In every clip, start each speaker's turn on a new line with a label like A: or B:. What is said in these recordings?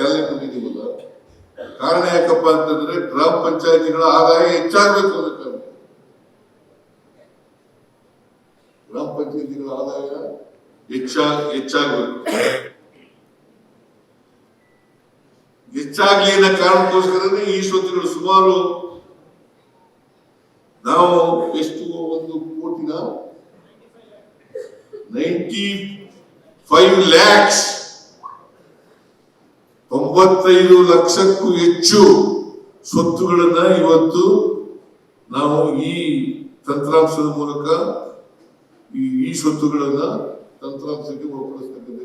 A: Salary ಕೊಟ್ಟಿದ್ದೀವಲ್ಲ ಕಾರಣ ಯಾಕಪ್ಪ ಅಂತಂದ್ರೆ ಗ್ರಾಮ ಪಂಚಾಯತಿಗಳ ಆದಾಯ ಹೆಚ್ಚಾಗಬೇಕು ಅದಕ್ಕೆ. ಗ್ರಾಮ ಪಂಚಾಯತಿಗಳ ಆದಾಯ ಹೆಚ್ಚಾಗ ಹೆಚ್ಚಾಗಬೇಕು. ಹೆಚ್ಚಾಗ್ಲಿ ಅನ್ನೋ ಕಾರಣಕ್ಕೋಸ್ಕರನೇ ಈ ಸ್ವತ್ತುಗಳು ಸುಮಾರು ನಾವು ಎಷ್ಟು ಒಂದು ಕೋಟಿನ? ನೈಂಟಿ ಫೈವ್ ಲ್ಯಾಕ್ಸ್ ತೊಂಬತ್ತೈದು ಲಕ್ಷಕ್ಕೂ ಹೆಚ್ಚು ಸ್ವತ್ತುಗಳನ್ನ ಇವತ್ತು ನಾವು ಈ ತಂತ್ರಾಂಶದ ಮೂಲಕ ಈ ಸ್ವತ್ತುಗಳನ್ನ ತಂತ್ರಾಂಶಕ್ಕೆ ಒಳಪಡಿಸ್ತಕ್ಕಂಥ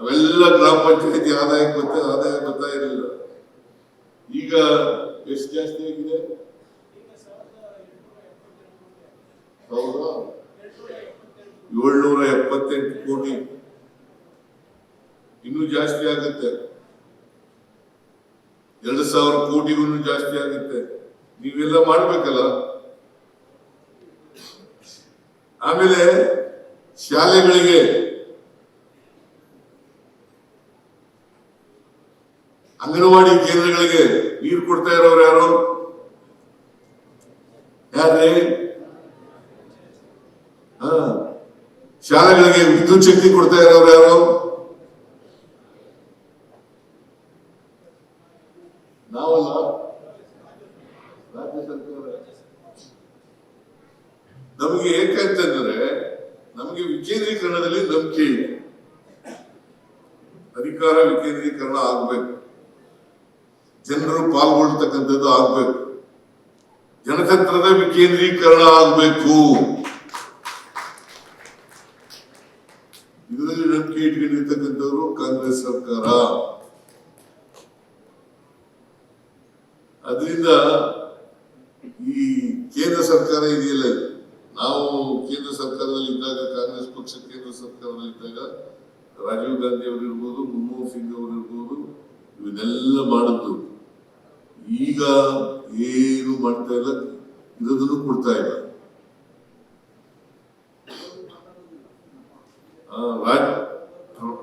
A: ಅವೆಲ್ಲ ಗ್ರಾಮ ಪಂಚಾಯತಿ ಆದಾಯ ಬರ್ತಾ ಆದಾಯ ಬರ್ತಾ ಇರಲಿಲ್ಲ. ಈಗ ಎಷ್ಟು ಜಾಸ್ತಿ ಆಗಿದೆ? ಏಳ್ನೂರ ಎಪ್ಪತ್ತೆಂಟು ಕೋಟಿ. ಇನ್ನೂ ಜಾಸ್ತಿ ಆಗುತ್ತೆ. ಎರಡು ಸಾವಿರ ಕೋಟಿಗೂ ಜಾಸ್ತಿ ಆಗುತ್ತೆ. ನೀವೆಲ್ಲ ಮಾಡ್ಬೇಕಲ್ಲ? ಆಮೇಲೆ ಶಾಲೆಗಳಿಗೆ ಅಂಗನವಾಡಿ ಕೇಂದ್ರಗಳಿಗೆ ನೀರು ಕೊಡ್ತಾ ಇರೋರು ಯಾರು? ಯಾರೇ ಶಾಲೆಗಳಿಗೆ ವಿದ್ಯುತ್ ಶಕ್ತಿ ಕೊಡ್ತಾ ಇರೋರು ಯಾರು? ನಾವಲ್ಲ ರಾಜ್ಯ ಸರ್ಕಾರ ನಮಗೆ ಏಕಂತಂದ್ರೆ ನಮಗೆ ವಿಕೇಂದ್ರೀಕರಣದಲ್ಲಿ ನಂಬಿಕೆ ಇದೆ. ಅಧಿಕಾರ ವಿಕೇಂದ್ರೀಕರಣ ಆಗ್ಬೇಕು. ಜನರು ಪಾಲ್ಗೊಳ್ತಕ್ಕಂಥದ್ದು ಆಗ್ಬೇಕು. ಜನತಂತ್ರದ ವಿಕೇಂದ್ರೀಕರಣ ಆಗ್ಬೇಕು. ಇದರಲ್ಲಿ ನಂಬಿಕೆ ಇಟ್ಕೊಂಡಿರ್ತಕ್ಕಂಥವ್ರು ಕಾಂಗ್ರೆಸ್ ಸರ್ಕಾರ. ಅದರಿಂದ ಈ ಕೇಂದ್ರ ಸರ್ಕಾರ ಇದೆಯಲ್ಲ ನಾವು ಕೇಂದ್ರ ಸರ್ಕಾರದಲ್ಲಿ ಇದ್ದಾಗ, ಕಾಂಗ್ರೆಸ್ ಪಕ್ಷ ಕೇಂದ್ರ ಸರ್ಕಾರದಲ್ಲಿ ಇದ್ದಾಗ, ರಾಜೀವ್ ಗಾಂಧಿ ಅವರು ಇರ್ಬೋದು, ಮನಮೋಹನ್ ಸಿಂಗ್ ಅವರು ಇರ್ಬೋದು, ಇವನ್ನೆಲ್ಲ ಮಾಡಿದ್ದು ಈಗ ಏನು ಮಾಡ್ತಾ ಇಲ್ಲ, ಇರೋದನ್ನು ಕೊಡ್ತಾ ಇಲ್ಲ.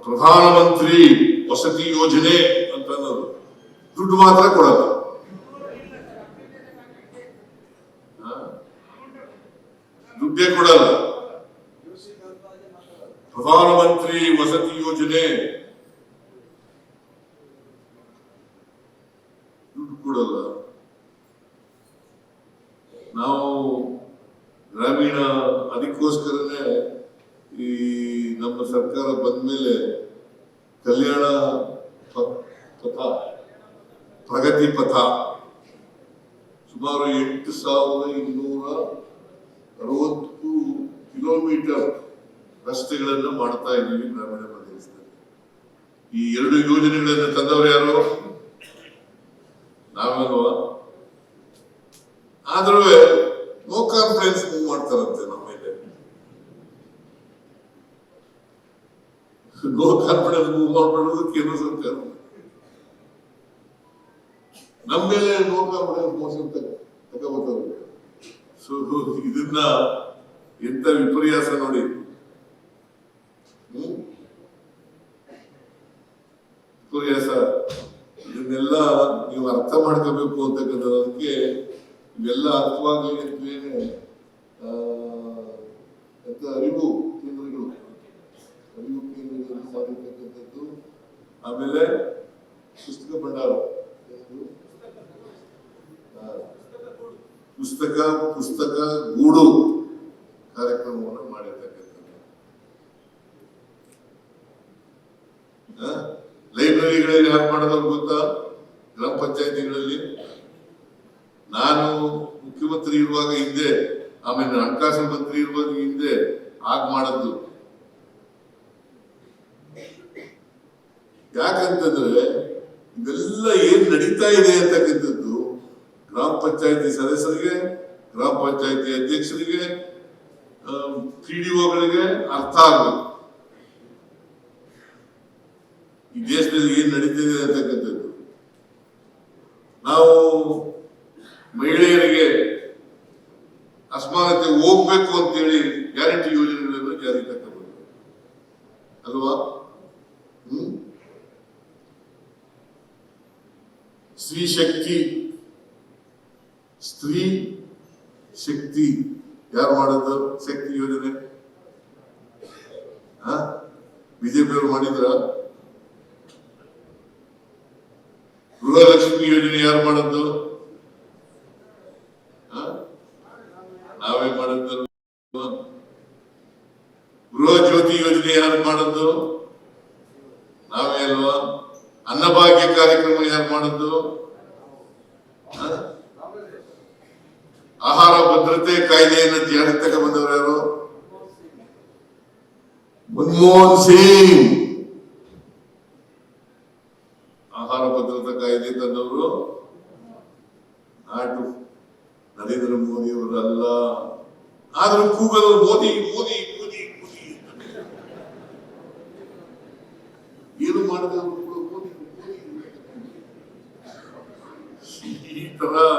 A: ಪ್ರಧಾನಮಂತ್ರಿ ವಸತಿ ಯೋಜನೆ ಅಂತ ಅನ್ನೋದು. ದುಡ್ಡು ಮಾತ್ರ ಕೊಡಲ್ಲ ಆ, ದುಡ್ಡೇ ಕೊಡಲ್ಲ ಪ್ರಧಾನಮಂತ್ರಿ ವಸತಿ ಯೋಜನೆ. ದುಡ್ಡು ಕೊಡಲ್ಲ. ನಾವು ಗ್ರಾಮೀಣ ಅದಕ್ಕೋಸ್ಕರನೇ ಈ ನಮ್ಮ ಸರ್ಕಾರ ಬಂದ್ಮೇಲೆ ಕಲ್ಯಾಣ ಪ- ಪಥ, ಪ್ರಗತಿ ಪಥ ಸುಮಾರು ಎಂಟು ಸಾವಿರದ ಇನ್ನೂರ ಅರವತ್ತು ಕಿಲೋಮೀಟರ್ ರಸ್ತೆಗಳನ್ನು ಮಾಡ್ತಾ ಇದ್ದೀವಿ ಗ್ರಾಮೀಣ ಪ್ರದೇಶದಲ್ಲಿ. ಈ ಎರಡು ಯೋಜನೆಗಳನ್ನು ತಂದವರು ಯಾರು? ನಾವೇನುವ ಆದ್ರೂ ನೋ ಕಾನ್ಫಿಡೆನ್ಸ್ ಮೂವ್ ಮಾಡ್ತಾರಂತೆ ನಮ್ಮ ಮೇಲೆ. ನೋ ಕಾನ್ಫಿಡೆನ್ಸ್ ಮೂವ್ ಮಾಡ್ಬಿಡೋದು ಕೇಂದ್ರ ಸರ್ಕಾರ ನಮ್ಮ ಮೇಲೆ ನೋ ಕಾನ್ಫಿಡೆನ್ಸ್ ಮೋಷನ್ ತಗೋತಾರೆ ಸೊ ಇದನ್ನ ಎಂತ ವಿಪರ್ಯಾಸ ನೋಡಿ ಹ್ಮ್? ವಿಪರ್ಯಾಸ ಇದನ್ನೆಲ್ಲ ನೀವು ಅರ್ಥ ಮಾಡ್ಕೋಬೇಕು ಅಂತಕ್ಕಂಥದ್ದಕ್ಕೆ ಇವೆಲ್ಲ ಅರ್ಥವಾಗಲಿ ಎಂತ ಅರಿವು ಕೇಂದ್ರಗಳು. ಅರಿವು ಕೇಂದ್ರಗಳನ್ನು ಮಾಡಿರ್ತಕ್ಕಂಥದ್ದು ಆಮೇಲೆ ಪುಸ್ತಕ ಭಂಡಾರ. ಪುಸ್ತಕ ಪುಸ್ತಕ ಗೂಡು ಕಾರ್ಯಕ್ರಮವನ್ನು ಮಾಡಿರ್ತಕ್ಕಂಥದ್ದು. ಲೈಬ್ರರಿಗಳಲ್ಲಿ ಯಾರು ಮಾಡೋದು ಗೊತ್ತಾ? ಗ್ರಾಮ ಪಂಚಾಯತಿಗಳಲ್ಲಿ ನಾನು ಮುಖ್ಯಮಂತ್ರಿ ಇರುವಾಗ ಹಿಂದೆ, ಆಮೇಲೆ ಹಣಕಾಸು ಮಂತ್ರಿ ಇರುವಾಗ ಹಿಂದೆ ಆಗ ಮಾಡದ್ದು. ಯಾಕಂತಂದ್ರೆ ಇದೆಲ್ಲ ಏನ್ ನಡೀತಾ ಇದೆ ಅಂತಕ್ಕಂಥದ್ದು ಗ್ರಾಮ ಪಂಚಾಯತಿ ಸದಸ್ಯರಿಗೆ, ಗ್ರಾಮ ಪಂಚಾಯತಿ ಅಧ್ಯಕ್ಷರಿಗೆ ಪಿಡಿಒಗಳಿಗೆ ಅರ್ಥ ಆಗ್ಬೇಕು. ಈ ದೇಶದಲ್ಲಿ ಏನ್ ನಡೀತಿದೆ ಅಂತಕ್ಕಂಥದ್ದು. ಅಲ್ವಾ ಹ್ಮ್? ಸ್ತ್ರೀ ಶಕ್ತಿ. ಸ್ತ್ರೀ ಶಕ್ತಿ. ಯಾರು ಮಾಡಿದ್ರು ಶಕ್ತಿ ಯೋಜನೆ. ಬಿಜೆಪಿಯವರು ಮಾಡಿದ್ರ? ಗೃಹಲಕ್ಷ್ಮಿ ಯೋಜನೆ ಯಾರು ಮಾಡಿದ್ದು? ನಾವೇ ಮಾಡಿದ್ದಲ್ಲ. ಜ್ಯೋತಿ ಯೋಜನೆ ಯಾರು ಮಾಡಿದ್ದು? ನಾವೇ ಅಲ್ವಾ? ಅನ್ನಭಾಗ್ಯ ಕಾರ್ಯಕ್ರಮ ಯಾರು ಮಾಡಿದ್ದು? ಆಹಾರ ಭದ್ರತೆ ಕಾಯ್ದೆಯನ್ನು ಜಾರಿಗೆ ತಗೊಂಡ್ಬಂದವರು ಯಾರು? ಮನಮೋಹನ್ ಸಿಂಗ್. ಆಹಾರ ಭದ್ರತಾ ಕಾಯ್ದೆ ತಂದವರು ನಾಟು ನರೇಂದ್ರ ಮೋದಿ ಅವರಲ್ಲ. ಆದ್ರೂ ಕೂಗಲು ಮೋದಿ ಮೋದಿ ಏನು